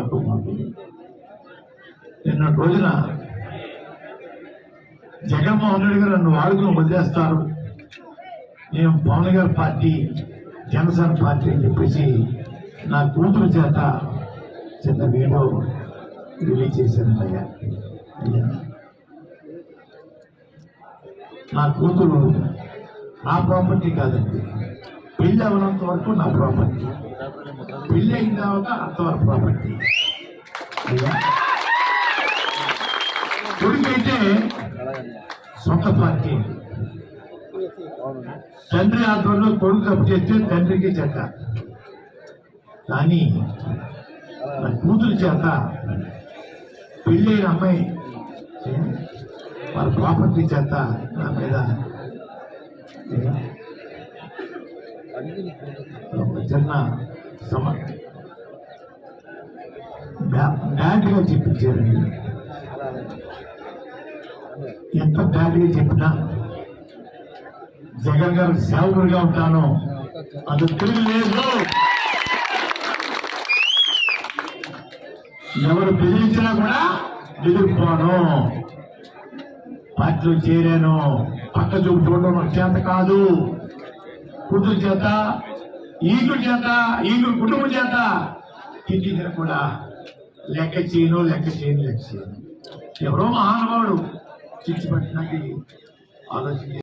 మాకు నిన్న రోజున జగన్మోహన్ రెడ్డి గారు నన్ను వాడుకుని వదిలేస్తారు. నేను పవన్ గారి పార్టీ జనసేన పార్టీ అని చెప్పేసి నా కూతురు చేత చిన్న వీడియో రిలీజ్ చేశాను అయ్యా. అయ్యా. నా కూతురు నా ప్రాపర్టీ కాదండి. పెళ్ళి అవనంత వరకు నా ప్రాపర్టీ. పెళ్ళి అయిన తర్వాత అంతవరకు ప్రాపర్టీ కొడుకైతే సొంత పార్టీ తండ్రి ఆధ్వర్యంలో కొడుకు తప్పు చేస్తే తండ్రికి చెడ్డ. కానీ నా కూతురు చేత పెళ్ళైన అమ్మాయి వాళ్ళ ప్రాపర్టీ చేత నా మీద ఏ, ఒక చిన్న ఎంత బ్యాడ్గా చెప్పినా జగన్ గారు సేవకుడిగా ఉంటాను. అది తిరిగి లేదు ఎవరు బెదిరించినా కూడా ఎదుర్కోను పార్టీలో చేరాను. పక్క చూపు చూడడం నాకు చేత కాదు. కూతురు చేత ఈగుడు చేత ఈగుడు కుటుంబం చేత తిట్టించిన కూడా లెక్క చేయను లెక్క చేయను లెక్క చేయను. ఎవరో మహానుభావుడు చిచ్చి పట్టినకి ఆలోచన